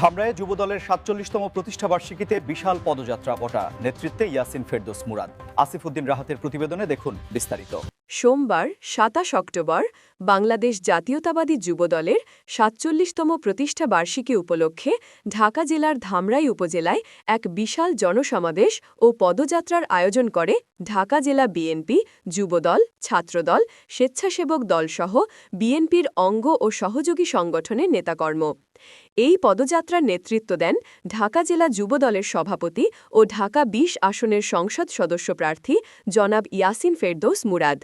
ধামরায়ে যুবদলের সাতচল্লিশতম প্রতিষ্ঠাবার্ষিকীতে বিশাল পদযাত্রা বটা। নেতৃত্বে ইয়াসিন ফেরদোস মুরাদ। আসিফউদ্দিন রাহাতের প্রতিবেদনে দেখুন বিস্তারিত। সোমবার, সাতাশ অক্টোবর, বাংলাদেশ জাতীয়তাবাদী যুবদলের সাতচল্লিশতম প্রতিষ্ঠা বার্ষিকী উপলক্ষে ঢাকা জেলার ধামরাই উপজেলায় এক বিশাল জনসমাবেশ ও পদযাত্রার আয়োজন করে ঢাকা জেলা বিএনপি, যুবদল, ছাত্রদল, স্বেচ্ছাসেবক দলসহ বিএনপির অঙ্গ ও সহযোগী সংগঠনের নেতাকর্ম। এই পদযাত্রার নেতৃত্ব দেন ঢাকা জেলা যুবদলের সভাপতি ও ঢাকা বিশ আসনের সংসদ সদস্য প্রার্থী জনাব ইয়াসিন ফেরদৌস মুরাদ।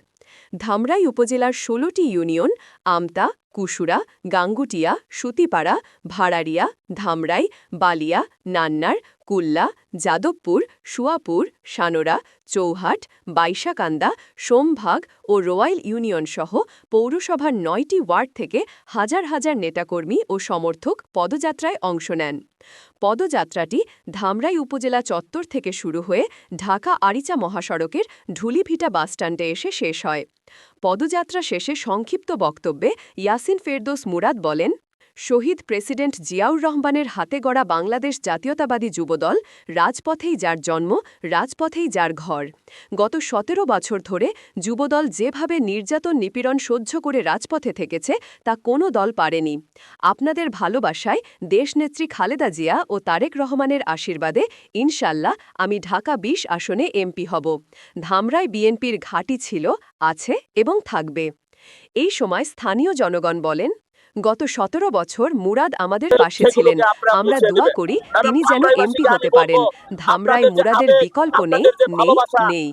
ধামরাই উপজেলার ষোলোটি ইউনিয়ন আমতা, কুশুরা, গাঙ্গুটিয়া, সুতিপাড়া, ভাড়ারিয়া, ধামরাই, বালিয়া নান্নার কুল্লা, যাদবপুর, সুয়াপুর সানোরা চৌহাট, বাইশাকান্দা, সোমভাগ ও রোয়াইল ইউনিয়ন সহ পৌরসভার নয়টি ওয়ার্ড থেকে হাজার হাজার নেতাকর্মী ও সমর্থক পদযাত্রায় অংশ নেন। পদযাত্রাটি ধামরাই উপজেলা চত্বর থেকে শুরু হয়ে ঢাকা আরিচা মহাসড়কের ঢুলিভিটা বাসস্ট্যান্ডে এসে শেষ হয়। পদযাত্রা শেষে সংক্ষিপ্ত বক্তব্যে ইয়াসিন ফেরদোস মুরাদ বলেন শহীদ প্রেসিডেন্ট জিয়াউর রহমানের হাতে গড়া বাংলাদেশ জাতীয়তাবাদী যুবদল রাজপথেই যার জন্ম, রাজপথেই যার ঘর। গত সতেরো বছর ধরে যুবদল যেভাবে নির্যাতন নিপীড়ন সহ্য করে রাজপথে থেকেছে, তা কোনো দল পারেনি। আপনাদের ভালোবাসায় দেশনেত্রী খালেদা জিয়া ও তারেক রহমানের আশীর্বাদে ইনশাল্লাহ আমি ঢাকা বিশ আসনে এমপি হব। ধামরাই বিএনপির ঘাঁটি ছিল, আছে এবং থাকবে। এই সময় স্থানীয় জনগণ বলেন গত সতেরো বছর মুরাদ আমাদের পাশে ছিলেন। আমরা দোয়া করি তিনি যেন এমপি হতে পারেন। ধামরায় মুরাদের বিকল্প নেই নেই নেই।